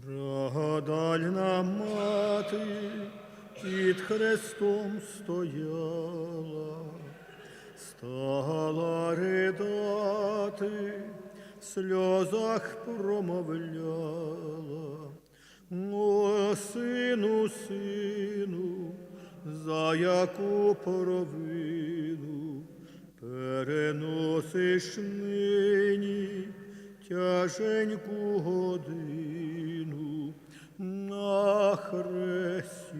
Страдальна мати під Христом стояла, стала ридати, в сльозах промовляла. О, сину, сину, за яку провину переносиш нині тяженьку годину на хресті.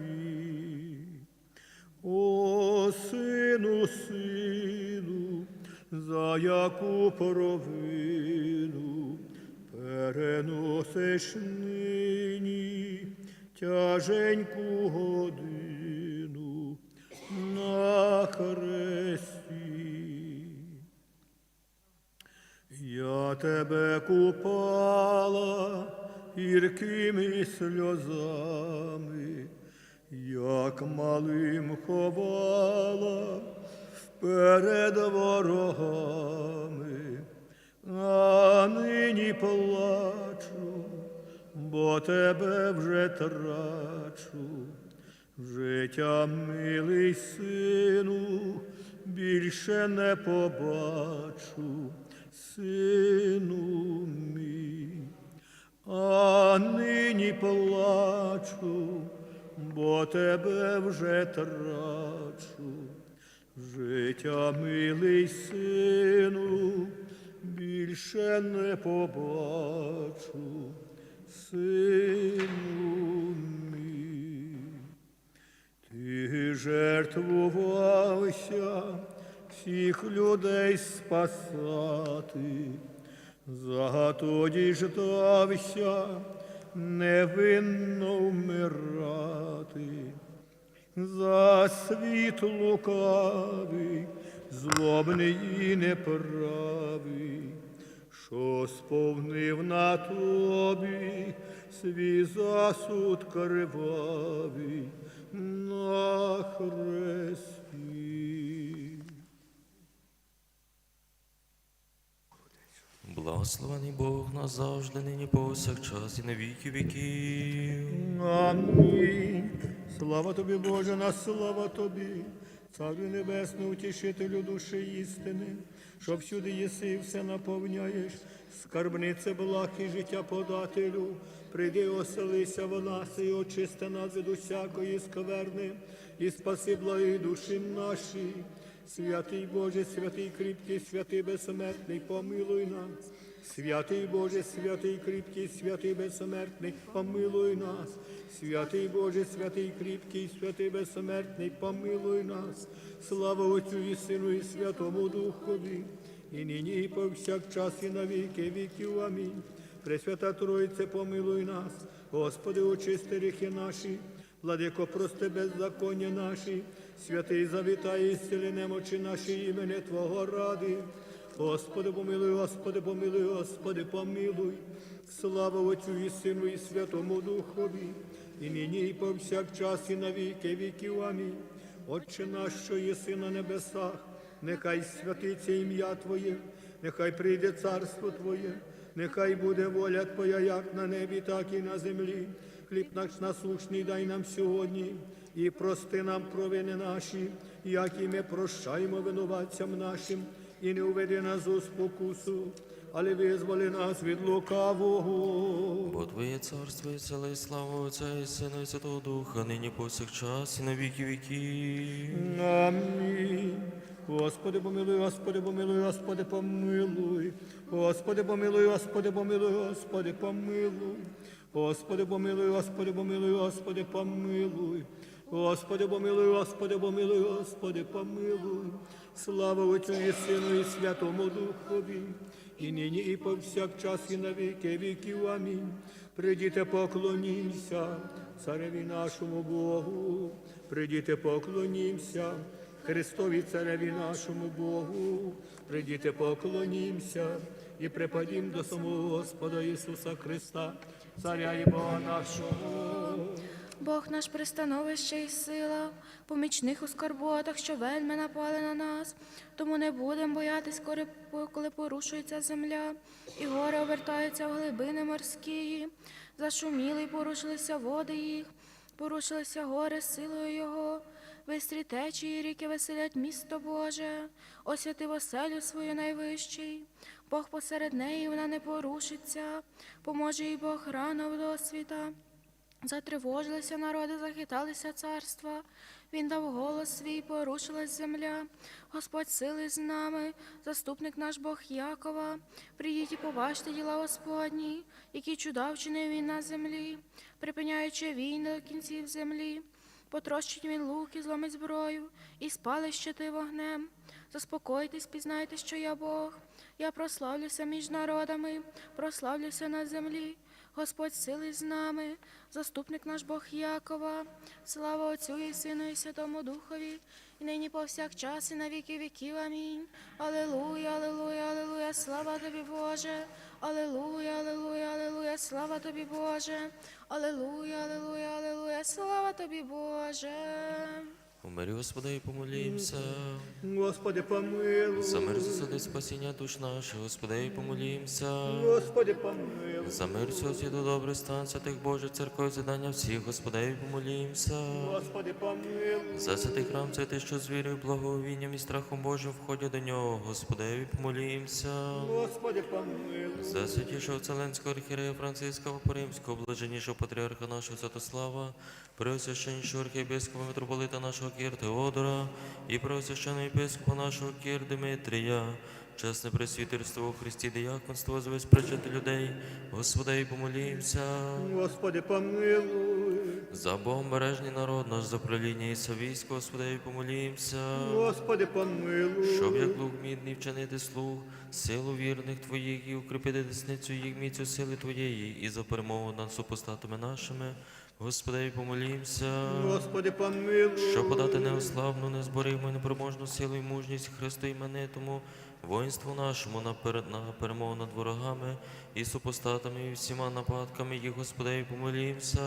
О, сину, сину, за яку провину переносиш нині тяженьку годину на хресті. Я тебе купала гіркими сльозами, як малим ховала вперед ворогами, а нині плачу, бо тебе вже трачу. Життя, милий сину, більше не побачу, сину мій. А нині плачу, бо тебе вже трачу. Життя, милий сину, більше не побачу, сину мій. Ти жертвувався всіх людей спасати, зато діждався невинно вмирати. За світ лукавий, злобний і неправий, що сповнив на тобі свій засуд кривавий на хресті. Благословений Бог назавжди, нині повсякчас і на віки віків. Амінь. Слава тобі, Боже, на слава тобі, Царю Небесний, утішителю душі істини, що всюди єси і все наповняєш, скарбнице благ і життя подателю, прийди, оселися в нас і очисти нас від усякої скверни, і спаси благі душі наші. Святий Боже, святий кріпкий, святий безсмертний, помилуй нас. Святий Боже, святий кріпкий, святий безсмертний, помилуй нас. Святий Боже, святий кріпкий, святий безсмертний, помилуй нас. Слава Отцю і Сину, і Святому Духові, і нині, і повсякчас, і на віки віків. Амінь. Пресвята Троїце, помилуй нас, Господи, очисти ріхи наші, Владико, прости беззаконня наші, святий завітай, і зціли немочі наші імені Твого ради. Господи, помилуй, Господи, помилуй, Господи, помилуй. Слава Отцю і Сину, і Святому Духові, і нині, і повсякчас, і на віки. Амінь. Отче наш, що єси на небесах, нехай святиться ім'я Твоє, нехай прийде царство Твоє, нехай буде воля Твоя, як на небі, так і на землі. Хліб наш насущний дай нам сьогодні, і прости нам провини наші, як і ми прощаємо винуватцям нашим, і не уведи нас у спокусу, але визволи нас від лукавого. Бо Твоє царство і сила, і слава Отця і Сина, і Святого Духа, нині повсякчас і на віки віків. Амінь. Господи, помилуй, Господи, помилуй, Господи, помилуй. Господи, помилуй, Господи, помилуй, Господи, помилуй. Господи, помилуй, Господи, помилуй, Господи, помилуй. Господи, помилуй, Господи, помилуй, Господи, помилуй. Слава Отцю і Сину, і Святому Духові, і нині, і повсякчас, і на віки віків. Амінь. Придіте, поклонімся цареві нашому Богу. Придіте, поклонімся. Христові Цареві нашому Богу, прийдіте поклонімся і припадім до самого Господа Ісуса Христа, Царя і Бога нашого. Бог наш пристановище і сила, помічних у скорботах, що вельми напали на нас. Тому не будемо боятись, коли- порушується земля, і гори обертаються в глибини морські. Зашуміли й порушилися води їх, порушилися гори силою Його. Бистрі течії ріки веселять місто Боже, освятив оселю свою найвищий. Бог посеред неї вона не порушиться, поможе їй Бог рано в досвіта. Затривожилися народи, захиталися царства. Він дав голос свій, порушилась земля. Господь сили з нами, заступник наш Бог Якова. Приїдь і побачте діла Господні, які чуда вчинив він на землі, припиняючи війни до кінців землі. Потрощить він лук і зломить зброю, і спалить щити вогнем. Заспокойтесь, пізнайте, що я Бог. Я прославлюся між народами, прославлюся на землі. Господь сили з нами, заступник наш Бог Якова. Слава Отцю і Сину, і Святому Духові, і нині повсякчас, і на віки віків. Амінь. Алілуя, алілуя, алілуя, слава тобі, Боже. Алілуя, алілуя, алілуя, слава тобі, Боже. Алілуя, алілуя, алілуя, слава тобі, Боже. Умирі, Господи, і помолімся. Господи, помилуй. За мир засади спасіння душ наших, Господи, і помолімся. Господи, помилуй. За мир всього світу, добрий стан, святих Божих церков, задання всіх, Господи, і помолімся. Господи, помилуй. За святий храм, святий, що з вірою, благовінням і страхом Божим входять до нього, Господи, і помолімся. Господи, помилуй. За святішого Вселенського архієрея Франциска Римського, блаженнішого патріарха нашого Святослава, преосвященнішого архієпископа митрополита нашого Кір Теодора і преосвященого єпископа нашого Кір Димитрія, чесне пресвітерство у Христі, дияконство, за весь причити людей, Господи, і помолімся. Господи, помилуй. За Богом народ наш, за правління і совість, Господи, і помолімся. Господи, помилуй. Щоб як лук мідний вчинити слух, силу вірних Твоїх і укріпити десницю їх міцю сили Твоєї, і за перемогу над супостатами нашими, Господи, помолімся. Господи, помилуй. що подати неославну, незборимо, непроможну силу і мужність Христу іменитому, воїнству нашому на, пер... на перемогу над ворогами і супостатами, і всіма нападками їх, Господи, помолімся.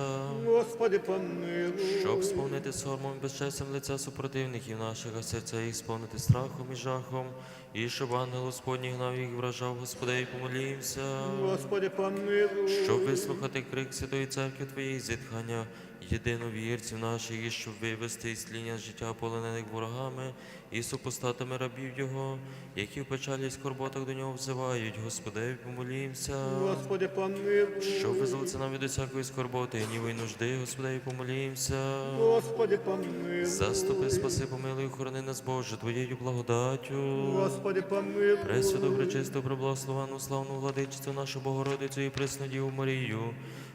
Господи, помилуй. Щоб сповнити сормом і безчестям лиця супротивників наших, а серця їх сповнити страхом і жахом, і щоб ангел Господній гнав їх вражав, Господи, і помолімся. Господи, помилуй. Щоб вислухати крик Святої Церкви Твоєї зітхання, єдиновірців наших, і щоб вивести із тління життя полонених ворогами і супостатами рабів Його, які в печалі й скорботах до нього взивають, Господи, помолімся. Господи, помилуй. Щоб визволиться нам від усякої скорботи, гніву і нужди, Господи, помолімся. Господи, помилуй. Заступи, спаси, помилуй, охорони нас, Боже, Твоєю благодаттю. Господи, помилуй. Пресвяту, пречисту, преблагословену, славну владичицю нашу Богородицю і пресну Діву Марію,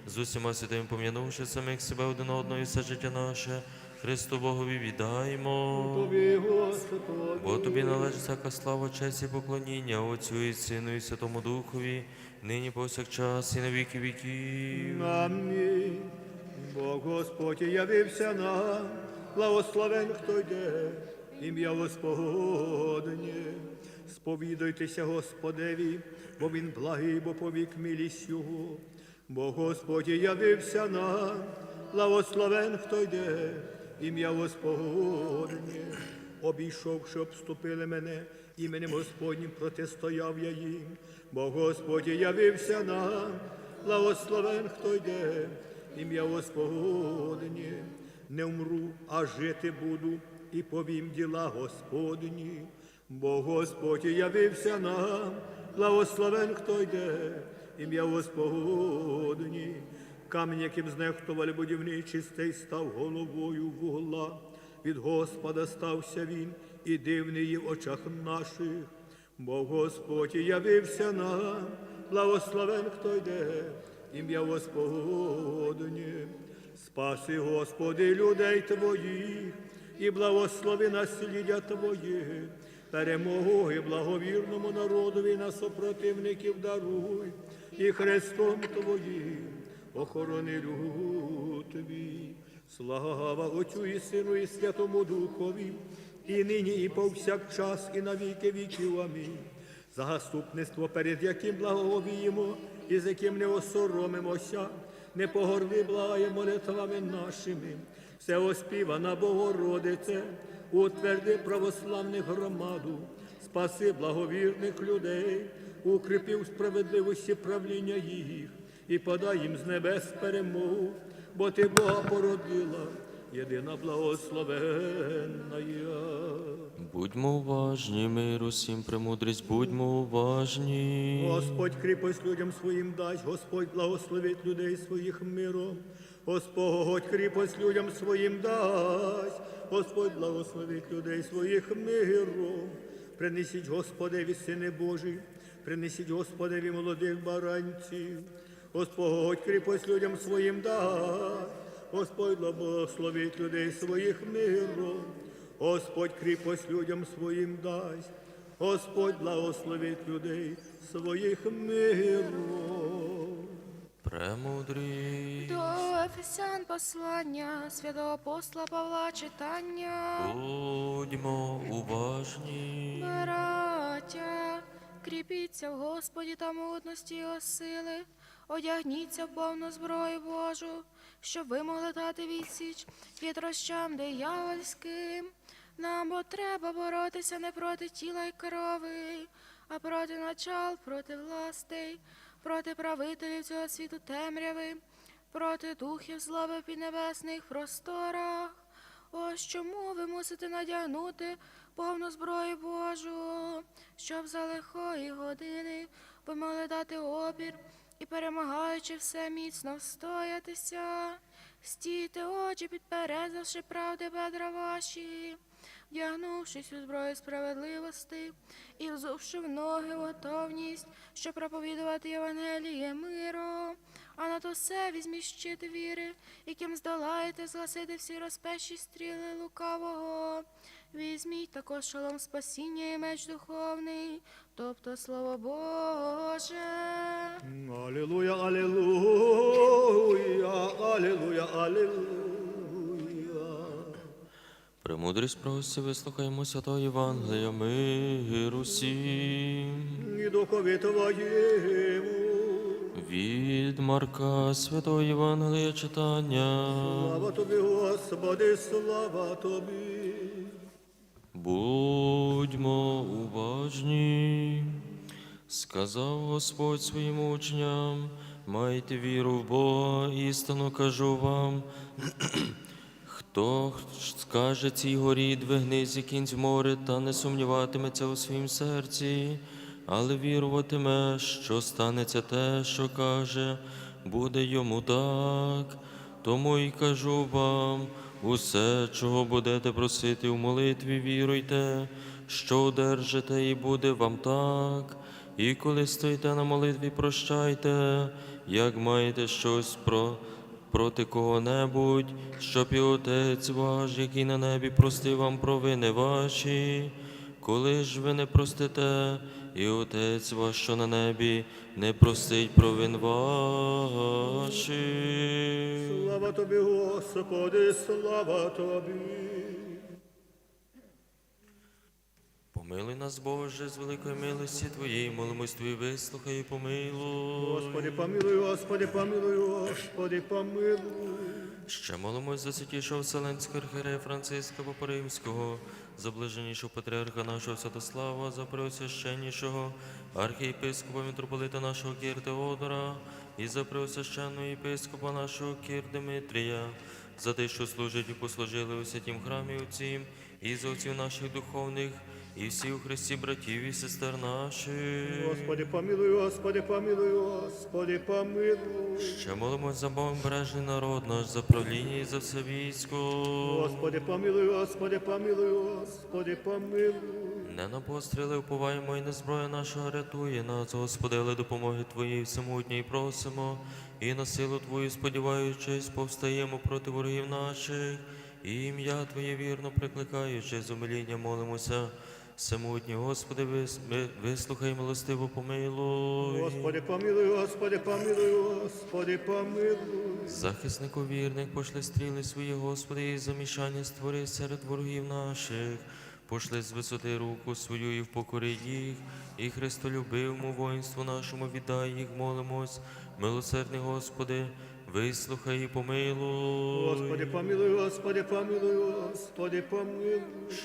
з усіма святими пом'янувши самих себе один одного і все життя наше, Христу Богові віддаємо. Тобі, Господи. Бо тобі належить всяка слава, честь і поклоніння Отцю і Сину і Святому Духові, нині повсякчас і на віки віків. Амінь. Бог Господь явився нам, благословен, хто йде, ім'я Господнє. Сповідуйтеся Господеві, бо Він благий, бо повік милість Його. Бо Господь явився нам, благословен, хто йде, ім'я Господнє. Обійшовши, обступили мене, іменем Господнім протистояв я їм, бо Господь явився нам, благословен, хто йде, ім'я Господнє, не вмру, а жити буду, і повім діла Господні, бо Господь явився нам, благословен, хто йде, ім'я Господні, камінь, яким знехтували будівничі, стей став головою вугла. Від Господа стався він і дивний є в очах наших, бо Господь явився нам, благословен, хто йде, ім'я Господнє. Спаси, Господи, людей Твоїх, і благослови наслідя Твоє, перемогу і благовірному народові на супротивників даруй, і Христом Твоїм охорони Твій. Слава Отцю і Сину, і Святому Духові, і нині, і повсякчас, і на віки віків. Амінь. Заступництво, перед яким благовіємо, і з яким не осоромимося, не погорди благає молитвами нашими, все оспівана Богородице, утверди православних громаду, спаси благовірних людей, укріпи в справедливості правління їх, і подай їм з небес перемогу, бо ти Бога породила, єдина благословенна. Будьмо уважні, мир усім премудрість, будьмо уважні. Господь кріпость людям своїм дасть, Господь благословить людей своїх миром. Господь кріпость людям своїм дасть, Господь благословить людей своїх миром. Принесіть Господеві сини Божі, принесіть Господеві молодих баранців. Господь кріпость людям своїм дасть, Господь благословить людей своїх миром. Господь кріпость людям своїм дасть. Господь благословить людей своїх миром. Премудрі. До Ефесян послання святого апостола Павла читання. Будьмо уважні. Браття, кріпіться в Господі та мудності його сили, одягніться в повну зброю Божу, щоб ви могли дати відсіч вітрощам диявольським. Нам бо треба боротися не проти тіла й крови, а проти начал, проти властей, проти правителів цього світу темряви, проти духів злоби піднебесних просторах. Ось чому ви мусите надягнути повну зброю Божу, щоб за лихої години ви могли дати опір і, перемагаючи все міцно встоятися, стійте очі, підперезавши правди бедра ваші, вдягнувшись у зброю справедливості і взувши в ноги готовність, щоб проповідувати Євангеліє миру, а на то все візьміть щит віри, яким здолаєте згасити всі розпещі стріли лукавого. Візьміть також шолом спасіння і меч духовний, тобто слово Боже. Алілуя, алілуя, алілуя, алілуя. Премудрість просі, вислухаємо святого Євангелія, мир усім. І духові твоєму. Від Марка святого Євангелія читання. Слава тобі, Господи, слава тобі. Будьмо уважні, сказав Господь своїм учням, майте віру в Бога, істину кажу вам. Хто скаже цій горі, двигнись і кінь в море, та не сумніватиметься у своїм серці, але віруватиме, що станеться те, що каже, буде йому так. Тому й кажу вам, усе, чого будете просити в молитві, віруйте, що одержите, і буде вам так. І коли стоїте на молитві, прощайте, як маєте щось про проти кого-небудь, щоб і Отець ваш, який на небі, простив вам провини ваші. Коли ж ви не простите, і Отець ваш, що на небі, не простить провин ваших. Слава тобі, Господи, слава тобі. Помилуй нас, Боже, з великої милості Твоєї, молимось Твої, вислухай і помилуй. Господи, помилуй, Господи, помилуй, Господи, помилуй. Ще молимось за святішого Вселенського архієрея Франциска Попоримського, за блаженнішого патріарха нашого Святослава, за преосвященнішого архієпископа митрополита нашого Кір Теодора і за преосвященного єпископа нашого Кір Димитрія, за те, що служить і послужили у святім храмі Отцім, і за отців наших духовних, і всіх у Христі братів і сестер наших. Господи, помилуй, Господи, помилуй, Господи, помилуй. Ще молимось за Богом бережний народ наш, за правління і за все військо. Господи, помилуй, Господи, помилуй, Господи, помилуй. Не на постріли уповаємо і не зброя нашого рятує нас, Господи, але допомоги Твоєї всемутньої просимо, і на силу Твою сподіваючись, повстаємо проти ворогів наших, і ім'я Твоє вірно прикликаючи, з умилінням молимося. Всемутній, Господи, вислухай милостиво помилуй. Господи, помилуй, Господи, помилуй, Господи, помилуй. Захиснику вірних, пошли стріли свої, Господи, і замішання створи серед ворогів наших. Пошли з висоти руку свою і впокори їх, і Христолюбивому воїнству нашому віддай їх, молимось. Милосердний Господи, вислухай і помилуй. Господи, помилуй, Господи, помилуй, Господи, помилуй.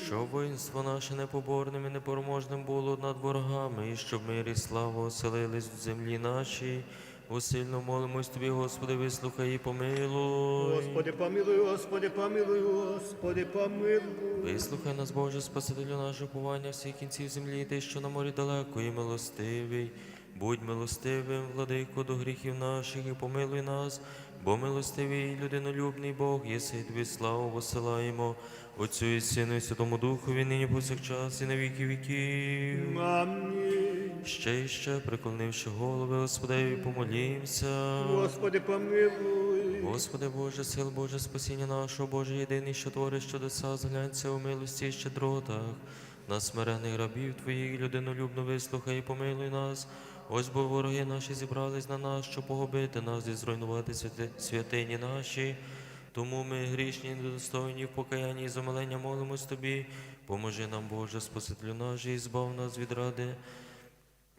Щоб воїнство наше непоборним і непереможним було над ворогами, і щоб мир і слава оселились в землі нашій. Усильно молимось тобі, Господи, вислухай і помилуй. Господи, помилуй, Господи, помилуй, Господи, помилуй. Вислухай нас, Боже, Спасителю наше уповання всіх кінців землі, ти, що на морі далеко і милостивий. Будь милостивим, владико, до гріхів наших, і помилуй нас, бо милостивий людинолюбний Бог, єси тобі славу посилаємо, Отцю і Сину і Святому Духові, нині повсякчас і на віки віків. Амінь. Ще і ще, приклонивши голови, Господеві, помолімся. Господи, помилуй. Господи Боже, сил Боже, спасіння нашого, Боже, єдиний, що твориш чудеса, зглянься у милості і щедротах. На смирених рабів Твоїх, людинолюбно вислухай і помилуй нас. Ось бо вороги наші зібрались на нас, щоб погубити нас і зруйнувати святині наші. Тому ми грішні, недостойні в покаянні і замилення молимось Тобі. Поможи нам, Боже, Спасителю наш, і збав нас від ради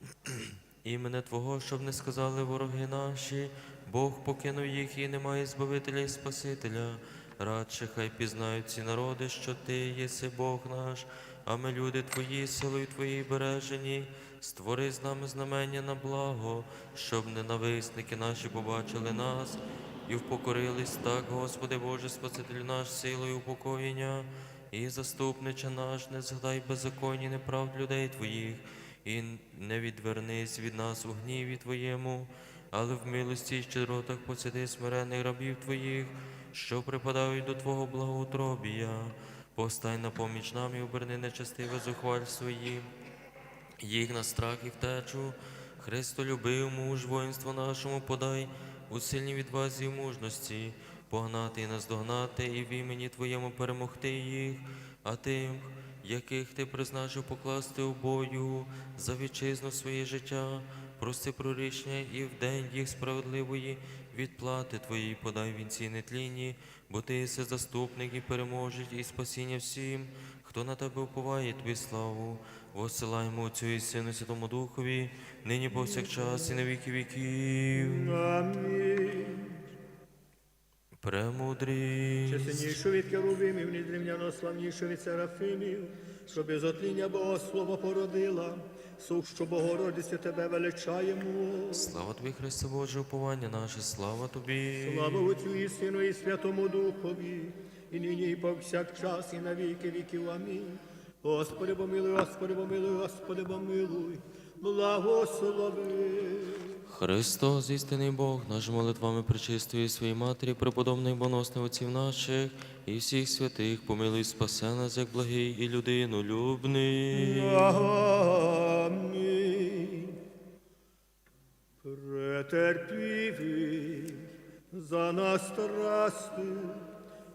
імене Твого, щоб не сказали вороги наші, Бог покинув їх і немає Збавителя і Спасителя. Радше хай пізнають ці народи, що Ти єси Бог наш, а ми люди Твої, силою Твоєї бережені. Створи з нами знамення на благо, щоб ненависники наші побачили нас і впокорились так, Господи Боже, Спасителю наш, силою упокоєння. І заступниче наш, не згадай беззаконні неправд людей Твоїх, і не відвернись від нас у гніві Твоєму, але в милості і щедротах посади смирених рабів Твоїх, що припадають до Твого благоутробія. Постань на поміч нам і оберни нечестиве зухвальство їм їх на страх і втечу. Христо любив муж, воїнство нашому подай, у сильній відвазі і мужності, погнати і наздогнати, і в імені Твоєму перемогти їх, а тим, яких ти призначив покласти у бою за вітчизну своє життя, прости про рішення і в день їх справедливої відплати Твоїй подай вінці нетлінні, бо ти єси заступник і переможець, і спасіння всім, хто на тебе уповає тобі славу. Посилаємо Отцю і Сину Святому Духові, нині повсякчас і на віки віків. Амінь. Премудрість. Чеснішу від керувимів, незрівняно славнішу від серафимів, що без отління Богослова породила, сущу Богородиці тебе величаємо. Слава тобі, Христе Боже, уповання наше, слава тобі. Слава Отцю і Сину і Святому Духові, і нині, і повсякчас, і на віки віків. Амінь. Господи, помилуй, Господи, помилуй, Господи, помилуй, благослови. Христос, істинний Бог, наш молитвами причистої своїй матері, преподобних боносних отців наших і всіх святих, помилуй, спасе нас, як благий і людину любний. Амінь. Претерпівий за нас страсти,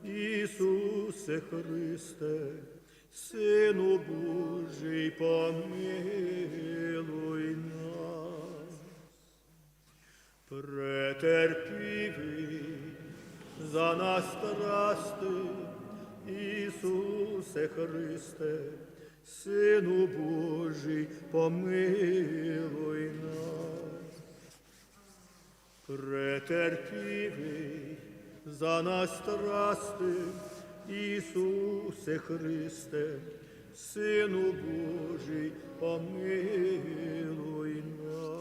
Ісусе Христе, Сину Божий, помилуй нас. Претерпівий за нас страсти, Ісусе Христе, Сину Божий, помилуй нас. Претерпівий за нас страсти, Ісусе Христе, Сину Божий, помилуй нас.